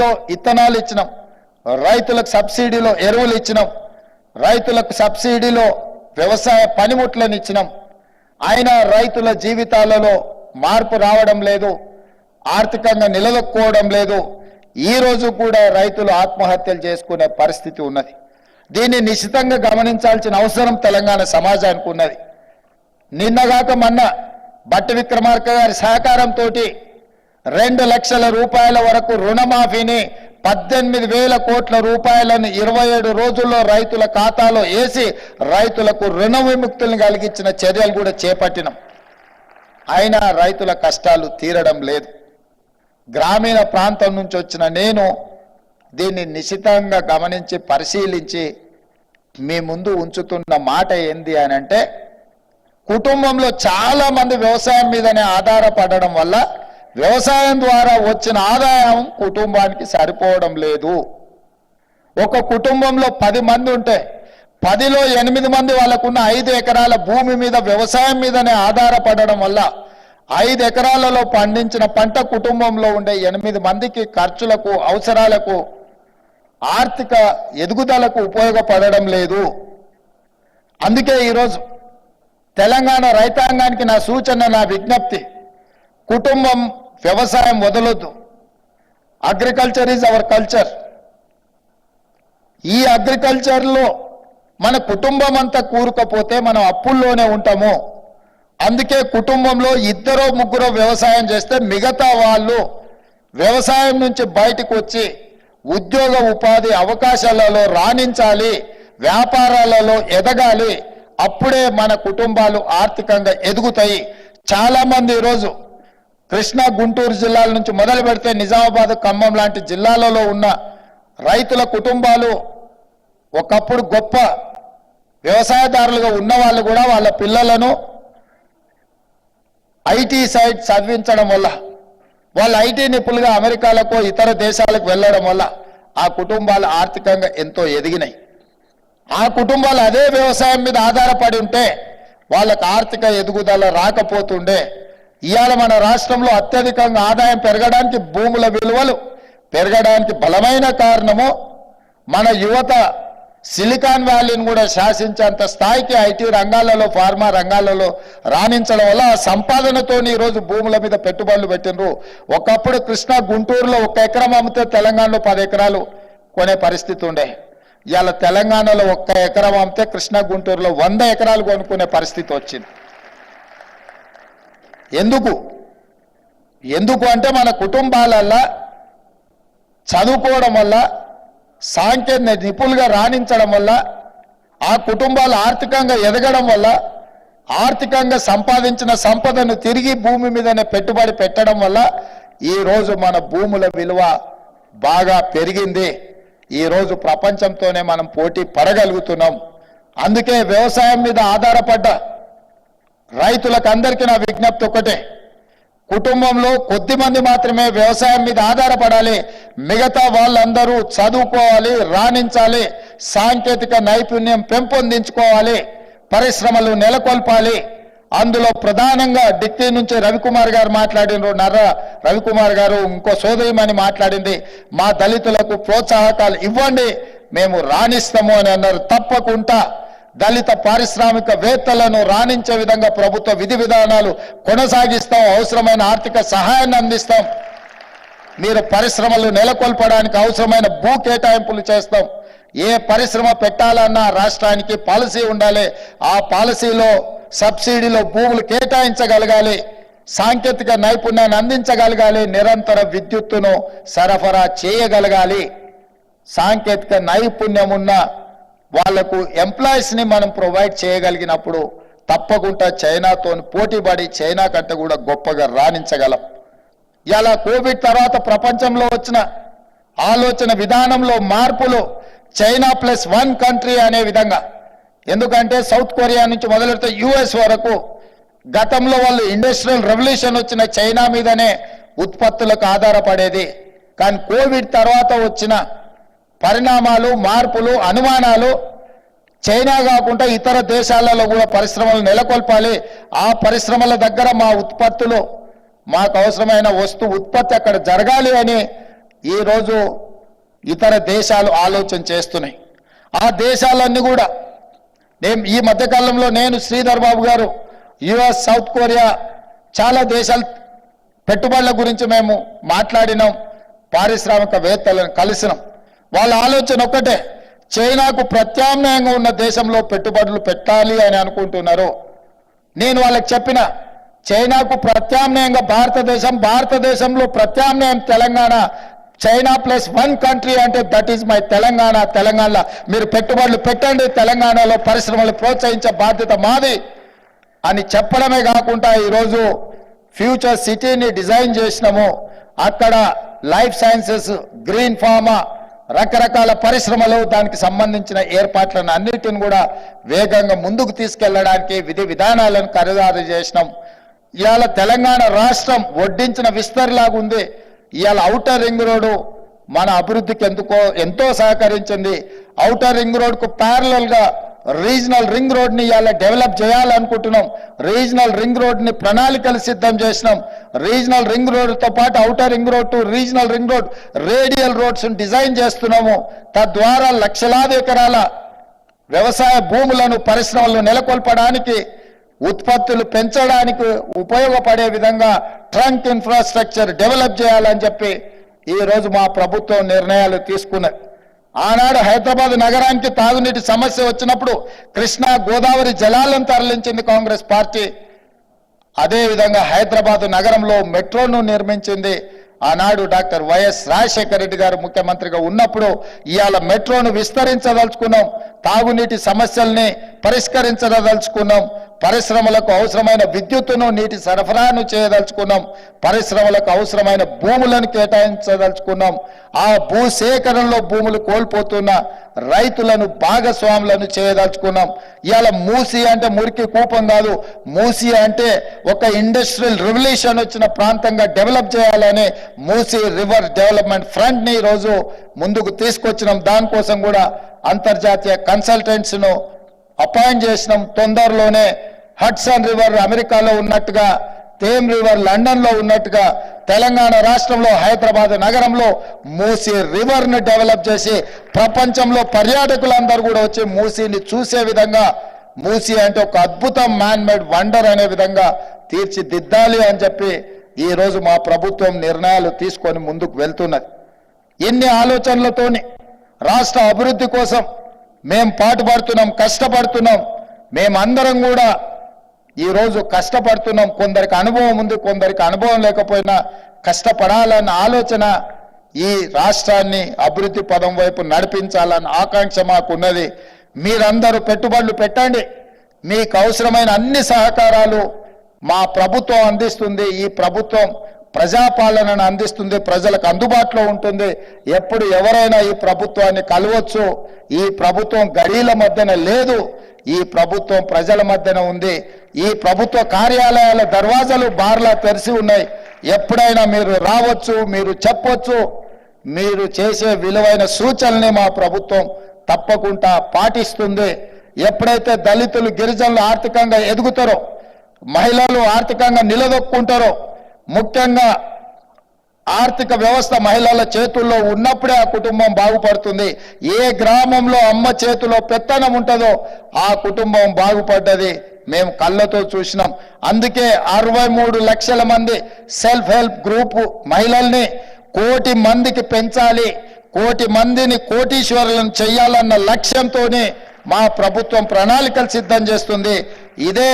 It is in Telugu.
లో ఇత్తనాలు ఇచ్చినాం. రైతులకు సబ్సిడీలో ఎరువులు ఇచ్చినాం. రైతులకు సబ్సిడీలో వ్యవసాయ పనిముట్లను ఇచ్చినాం. అయినా రైతుల జీవితాలలో మార్పు రావడం లేదు. ఆర్థికంగా నిలదొక్కుకోవడం లేదు. ఈ రోజు కూడా రైతులు ఆత్మహత్యలు చేసుకునే పరిస్థితి ఉన్నది. దీన్ని నిశ్చితంగా గమనించాల్సిన అవసరం తెలంగాణ సమాజానికి ఉన్నది. నిన్నగాక మొన్న బట్టి విక్రమార్క గారి సహకారంతో రెండు లక్షల రూపాయల వరకు రుణమాఫీని పద్దెనిమిది వేల కోట్ల రూపాయలను ఇరవై ఏడు రోజుల్లో రైతుల ఖాతాలో వేసి రైతులకు రుణ విముక్తులను కలిగించిన చర్యలు కూడా చేపట్టినాం. అయినా రైతుల కష్టాలు తీరడం లేదు. గ్రామీణ ప్రాంతం నుంచి వచ్చిన నేను దీన్ని నిశితంగా గమనించి పరిశీలించి మీ ముందు ఉంచుతున్న మాట ఏంది అని అంటే కుటుంబంలో చాలామంది వ్యవసాయం మీదనే ఆధారపడడం వల్ల వ్యవసాయం ద్వారా వచ్చిన ఆదాయం కుటుంబానికి సరిపోవడం లేదు. ఒక కుటుంబంలో పది మంది ఉంటే పదిలో ఎనిమిది మంది వాళ్ళకున్న ఐదు ఎకరాల భూమి మీద వ్యవసాయం మీదనే ఆధారపడడం వల్ల ఐదు ఎకరాలలో పండించిన పంట కుటుంబంలో ఉండే ఎనిమిది మందికి ఖర్చులకు అవసరాలకు ఆర్థిక ఎదుగుదలకు ఉపయోగపడడం లేదు. అందుకే ఈరోజు తెలంగాణ రైతాంగానికి నా సూచన నా విజ్ఞప్తి కుటుంబం వ్యవసాయం వదలొద్దు. అగ్రికల్చర్ ఈజ్ అవర్ కల్చర్ ఈ అగ్రికల్చర్లో మన కుటుంబం అంతా కూరుకపోతే మనం అప్పుల్లోనే ఉంటాము. అందుకే కుటుంబంలో ఇద్దరో ముగ్గురో వ్యవసాయం చేస్తే మిగతా వాళ్ళు వ్యవసాయం నుంచి బయటకు వచ్చి ఉద్యోగ ఉపాధి అవకాశాలలో రాణించాలి వ్యాపారాలలో ఎదగాలి. అప్పుడే మన కుటుంబాలు ఆర్థికంగా ఎదుగుతాయి. చాలామంది ఈరోజు కృష్ణా గుంటూరు జిల్లాల నుంచి మొదలు పెడితే నిజామాబాద్ ఖమ్మం లాంటి జిల్లాలలో ఉన్న రైతుల కుటుంబాలు ఒకప్పుడు గొప్ప వ్యవసాయదారులుగా ఉన్న వాళ్ళు కూడా వాళ్ళ పిల్లలను ఐటీ సైడ్ చదివించడం వల్ల వాళ్ళు ఐటీ నిపుణులుగా అమెరికాలకు ఇతర దేశాలకు వెళ్ళడం వల్ల ఆ కుటుంబాలు ఆర్థికంగా ఎంతో ఎదిగినాయి. ఆ కుటుంబాలు అదే వ్యవసాయం మీద ఆధారపడి ఉంటే వాళ్ళకు ఆర్థిక ఎదుగుదల రాకపోతుండే ఇవాళ మన రాష్ట్రంలో అత్యధికంగా ఆదాయం పెరగడానికి భూముల విలువలు పెరగడానికి బలమైన కారణము మన యువత సిలికాన్ వ్యాలీని కూడా శాసించేంత స్థాయికి ఐటీ రంగాలలో ఫార్మా రంగాలలో రాణించడం వల్ల ఆ సంపాదనతో ఈరోజు భూముల మీద పెట్టుబడులు పెట్టినరు ఒకప్పుడు కృష్ణా గుంటూరులో ఒక ఎకరం అమ్మితే తెలంగాణలో పది ఎకరాలు కొనే పరిస్థితి ఉండే. ఇవాళ తెలంగాణలో ఒక్క ఎకరం అమ్మితే కృష్ణా గుంటూరులో వంద ఎకరాలు కొనుక్కునే పరిస్థితి వచ్చింది. ఎందుకు? ఎందుకు అంటే మన కుటుంబాలల్లో చదువుకోవడం వల్ల సాంకేతిక నిపుణులుగా రాణించడం వల్ల ఆ కుటుంబాలు ఆర్థికంగా ఎదగడం వల్ల ఆర్థికంగా సంపాదించిన సంపదను తిరిగి భూమి మీదనే పెట్టుబడి పెట్టడం వల్ల ఈరోజు మన భూముల విలువ బాగా పెరిగింది. ఈరోజు ప్రపంచంతోనే మనం పోటీ పడగలుగుతున్నాం. అందుకే వ్యవసాయం మీద ఆధారపడ్డ రైతులకు అందరికీ నా విజ్ఞప్తి ఒకటే కుటుంబంలో కొద్ది మంది మాత్రమే వ్యవసాయం మీద ఆధారపడాలి. మిగతా వాళ్ళందరూ చదువుకోవాలి రాణించాలి సాంకేతిక నైపుణ్యం పెంపొందించుకోవాలి పరిశ్రమలు నెలకొల్పాలి. అందులో ప్రధానంగా డిక్కీ నుంచి రవికుమార్ గారు మాట్లాడినారు. నర్ర రవికుమార్ గారు ఇంకో సోదరిమని మాట్లాడింది. మా దళితులకు ప్రోత్సాహకాలు ఇవ్వండి మేము రాణిస్తాము అని అన్నారు. తప్పకుండా దళిత పారిశ్రామికవేత్తలను రాణించే విధంగా ప్రభుత్వ విధి విధానాలు కొనసాగిస్తాం. అవసరమైన ఆర్థిక సహాయాన్ని అందిస్తాం. మీరు పరిశ్రమలు నెలకొల్పడానికి అవసరమైన భూ కేటాయింపులు చేస్తాం. ఏ పరిశ్రమ పెట్టాలన్నా రాష్ట్రానికి పాలసీ ఉండాలి. ఆ పాలసీలో సబ్సిడీలో భూములు కేటాయించగలగాలి. సాంకేతిక నైపుణ్యాన్ని అందించగలగాలి. నిరంతర విద్యుత్తును సరఫరా చేయగలగాలి. సాంకేతిక నైపుణ్యం ఉన్న వాళ్ళకు ఎంప్లాయీస్ని మనం ప్రొవైడ్ చేయగలిగినప్పుడు తప్పకుండా చైనాతో పోటీపడి చైనా కంటే కూడా గొప్పగా రాణించగలం. ఇలా కోవిడ్ తర్వాత ప్రపంచంలో వచ్చిన ఆలోచన విధానంలో మార్పులు చైనా ప్లస్ వన్ కంట్రీ అనే విధంగా. ఎందుకంటే సౌత్ కొరియా నుంచి మొదలెడితే యుఎస్ వరకు గతంలో వాళ్ళు ఇండస్ట్రియల్ రెవల్యూషన్ వచ్చిన చైనా మీదనే ఉత్పత్తులకు ఆధారపడేది. కానీ కోవిడ్ తర్వాత వచ్చిన పరిణామాలు మార్పులు అనుమానాలు చైనా కాకుండా ఇతర దేశాలలో కూడా పరిశ్రమలు నెలకొల్పాలి. ఆ పరిశ్రమల దగ్గర మా ఉత్పత్తులు మాకు అవసరమైన వస్తు ఉత్పత్తి అక్కడ జరగాలి అని ఈరోజు ఇతర దేశాలు ఆలోచన చేస్తున్నాయి. ఆ దేశాలన్నీ కూడా నేను ఈ మధ్యకాలంలో నేను శ్రీధర్ బాబు గారు యుఎస్ సౌత్ కొరియా చాలా దేశాలు పెట్టుబడుల గురించి మేము మాట్లాడినాం పారిశ్రామికవేత్తలను కలిసినాం. వాళ్ళ ఆలోచన ఒక్కటే. చైనాకు ప్రత్యామ్నాయంగా ఉన్న దేశంలో పెట్టుబడులు పెట్టాలి అని అనుకుంటున్నారు. నేను వాళ్ళకి చెప్పిన చైనాకు ప్రత్యామ్నాయంగా భారతదేశం భారతదేశంలో ప్రత్యామ్నాయం Telangana China plus one country అంటే దట్ ఈజ్ మై తెలంగాణ తెలంగాణలో మీరు పెట్టుబడులు పెట్టండి తెలంగాణలో పరిశ్రమలు ప్రోత్సహించే బాధ్యత మాది అని చెప్పడమే కాకుండా ఈరోజు ఫ్యూచర్ సిటీని డిజైన్ చేసినాము. అక్కడ లైఫ్ సైన్సెస్ గ్రీన్ ఫార్మా రకరకాల పరిశ్రమలు దానికి సంబంధించిన ఏర్పాట్లను అన్నిటిని కూడా వేగంగా ముందుకు తీసుకెళ్ళడానికి విధి విధానాలను ఖరీదారు చేసినాం. ఇవాళ తెలంగాణ రాష్ట్రం వడ్డించిన విస్తరిలాగా ఉంది. ఇవాళ ఔటర్ రింగ్ రోడ్డు మన అభివృద్ధికి ఎందుకో ఎంతో సహకరించింది. ఔటర్ రింగ్ రోడ్కు ప్యారలల్గా రీజనల్ రింగ్ రోడ్ని ఇవాళ డెవలప్ చేయాలనుకుంటున్నాం. రీజనల్ రింగ్ రోడ్ని ప్రణాళికలు సిద్ధం చేసినాం. రీజనల్ రింగ్ రోడ్తో పాటు outer ring road to regional ring road radial roads design చేస్తున్నాము. తద్వారా లక్షలాది ఎకరాల వ్యవసాయ భూములను పరిశ్రమలను నెలకొల్పడానికి ఉత్పత్తులు పెంచడానికి ఉపయోగపడే విధంగా ట్రంక్ ఇన్ఫ్రాస్ట్రక్చర్ డెవలప్ చేయాలని చెప్పి ఈరోజు మా ప్రభుత్వం నిర్ణయాలు తీసుకున్నది. ఆనాడు హైదరాబాద్ నగరానికి తాగునీటి సమస్య వచ్చినప్పుడు కృష్ణా గోదావరి జలాలను తరలించింది కాంగ్రెస్ పార్టీ. అదేవిధంగా హైదరాబాద్ నగరంలో మెట్రోను నిర్మించింది ఆనాడు డాక్టర్ వైఎస్ రాజశేఖర రెడ్డి గారు ముఖ్యమంత్రిగా ఉన్నప్పుడు ఇవాళ మెట్రోను విస్తరించదలుచుకున్నాం తాగునీటి సమస్యల్ని పరిష్కరించదలుచుకున్నాం. పరిశ్రమలకు అవసరమైన విద్యుత్తును నీటి సరఫరాను చేయదలుచుకున్నాం. పరిశ్రమలకు అవసరమైన భూములను కేటాయించదలుచుకున్నాం. ఆ భూసేకరణలో భూములు కోల్పోతున్న రైతులను భాగస్వాములను చేయదలుచుకున్నాం. ఇవాళ మూసి అంటే మురికి కూపం కాదు. మూసి అంటే ఒక ఇండస్ట్రియల్ రెవల్యూషన్ వచ్చిన ప్రాంతంగా డెవలప్ చేయాలని మూసి రివర్ డెవలప్మెంట్ ఫ్రంట్ని ఈరోజు ముందుకు తీసుకొచ్చినాం. దానికోసం కూడా అంతర్జాతీయ కన్సల్టెంట్స్ను అపాయింట్ చేసినాం. తొందరలోనే హడ్సన్ రివర్ అమెరికాలో ఉన్నట్టుగా తేమ్ రివర్ లండన్లో ఉన్నట్టుగా తెలంగాణ రాష్ట్రంలో హైదరాబాద్ నగరంలో మూసీ రివర్ని డెవలప్ చేసి ప్రపంచంలో పర్యాటకులందరూ కూడా వచ్చి మూసీని చూసే విధంగా మూసీ అంటే ఒక అద్భుతం మ్యాన్ మేడ్ వండర్ అనే విధంగా తీర్చిదిద్దాలి అని చెప్పి ఈరోజు మా ప్రభుత్వం నిర్ణయాలు తీసుకొని ముందుకు వెళ్తున్నది. ఎన్ని ఆలోచనలతోని రాష్ట్ర అభివృద్ధి కోసం మేం పాటుపడుతున్నాం కష్టపడుతున్నాం మేమందరం కూడా ఈరోజు కష్టపడుతున్నాం. కొందరికి అనుభవం ఉంది కొందరికి అనుభవం లేకపోయినా కష్టపడాలన్న ఆలోచన ఈ రాష్ట్రాన్ని అభివృద్ధి పదం వైపు నడిపించాలన్న ఆకాంక్ష మాకున్నది. మీరందరూ పెట్టుబడులు పెట్టండి. మీకు అవసరమైన అన్ని సహకారాలు మా ప్రభుత్వం అందిస్తుంది. ఈ ప్రభుత్వం ప్రజాపాలనను అందిస్తుంది. ప్రజలకు అందుబాటులో ఉంటుంది. ఎప్పుడు ఎవరైనా ఈ ప్రభుత్వాన్ని కలవచ్చు. ఈ ప్రభుత్వం గడీల మధ్యన లేదు. ఈ ప్రభుత్వం ప్రజల మధ్యన ఉంది. ఈ ప్రభుత్వ కార్యాలయాల దర్వాజాలు బార్లా తెరిచి ఉన్నాయి. ఎప్పుడైనా మీరు రావచ్చు మీరు చెప్పొచ్చు. మీరు చేసే విలువైన సూచనల్ని మా ప్రభుత్వం తప్పకుండా పాటిస్తుంది. ఎప్పుడైతే దళితులు గిరిజనులు ఆర్థికంగా ఎదుగుతారో మహిళలు ఆర్థికంగా నిలదొక్కుంటారో ముఖ్యంగా ఆర్థిక వ్యవస్థ మహిళల చేతుల్లో ఉన్నప్పుడే ఆ కుటుంబం బాగుపడుతుంది. ఏ గ్రామంలో అమ్మ చేతిలో పెత్తనం ఉంటుందో ఆ కుటుంబం బాగుపడ్డది. మేము కళ్ళతో చూసినాం. అందుకే అరవై మూడు లక్షల మంది సెల్ఫ్ హెల్ప్ గ్రూప్ మహిళల్ని కోటి మందికి పెంచాలి. కోటి మందిని కోటీశ్వరులను చేయాలన్న లక్ష్యంతోనే మా ప్రభుత్వం ప్రణాళికలు సిద్ధం చేస్తుంది. ఇదే